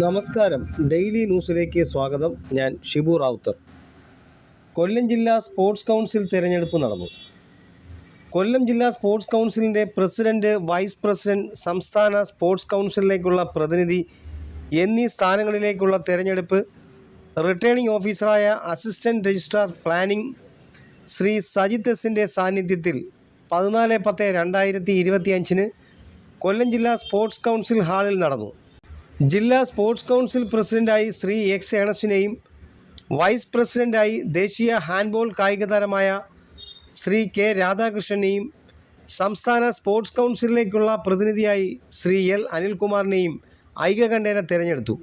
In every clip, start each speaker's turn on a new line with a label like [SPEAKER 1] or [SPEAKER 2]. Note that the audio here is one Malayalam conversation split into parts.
[SPEAKER 1] നമസ്കാരം. ഡെയിലി ന്യൂസിലേക്ക് സ്വാഗതം. ഞാൻ ഷിബു റാവുത്തർ. കൊല്ലം ജില്ലാ സ്പോർട്സ് കൗൺസിൽ തിരഞ്ഞെടുപ്പ് നടന്നു. കൊല്ലം ജില്ലാ സ്പോർട്സ് കൗൺസിലിന്റെ പ്രസിഡന്റ് വൈസ് പ്രസിഡന്റ് സംസ്ഥാന സ്പോർട്സ് കൗൺസിലിലേക്കുള്ള പ്രതിനിധി എന്നീ സ്ഥാനങ്ങളിലേക്കുള്ള തിരഞ്ഞെടുപ്പ് റിട്ടേണിംഗ് ഓഫീസറായ assistant registrar planning Shri Sajith എസിന്റെ സാന്നിധ്യത്തിൽ പതിനാല് പത്ത് രണ്ടായിരത്തി ഇരുപത്തിയഞ്ചിന് കൊല്ലം ജില്ലാ സ്പോർട്സ് കൗൺസിൽ ഹാളിൽ നടന്നു. ജില്ലാ സ്പോർട്സ് കൗൺസിൽ പ്രസിഡന്റായി ശ്രീ എക്സ് ഏണസിനെയും വൈസ് പ്രസിഡന്റായി ദേശീയ ഹാൻഡ്ബോൾ കായിക താരമായ ശ്രീ കെ രാധാകൃഷ്ണനെയും സംസ്ഥാന സ്പോർട്സ് കൗൺസിലിലേക്കുള്ള പ്രതിനിധിയായി ശ്രീ എൽ അനിൽകുമാറിനെയും ഐകകണ്ഠേന തിരഞ്ഞെടുത്തു.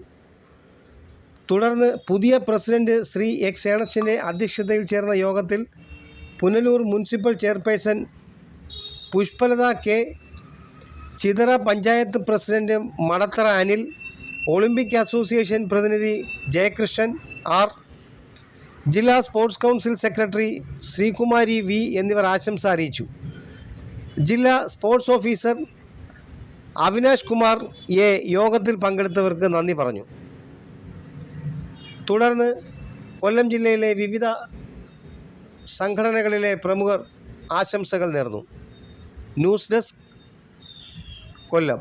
[SPEAKER 1] തുടർന്ന് പുതിയ പ്രസിഡന്റ് ശ്രീ എക്സ് ഏണച്ചിന്റെ അധ്യക്ഷതയിൽ ചേർന്ന യോഗത്തിൽ Punalur municipal chairperson Pushpalatha K Chithara panchayat president Madathara Anil Olympic association പ്രതിനിധി ജയകൃഷ്ണൻ ആർ ജില്ലാ sports council secretary Sreekumari V എന്നിവർ ആശംസ അറിയിച്ചു. ജില്ലാ sports officer Avinash Kumar A യോഗത്തിൽ പങ്കെടുത്തവർക്ക് നന്ദി പറഞ്ഞു. തുടർന്ന് കൊല്ലം ജില്ലയിലെ വിവിധ സംഘടനകളിലെ പ്രമുഖർ ആശംസകൾ നേർന്നു. News desk Kollam.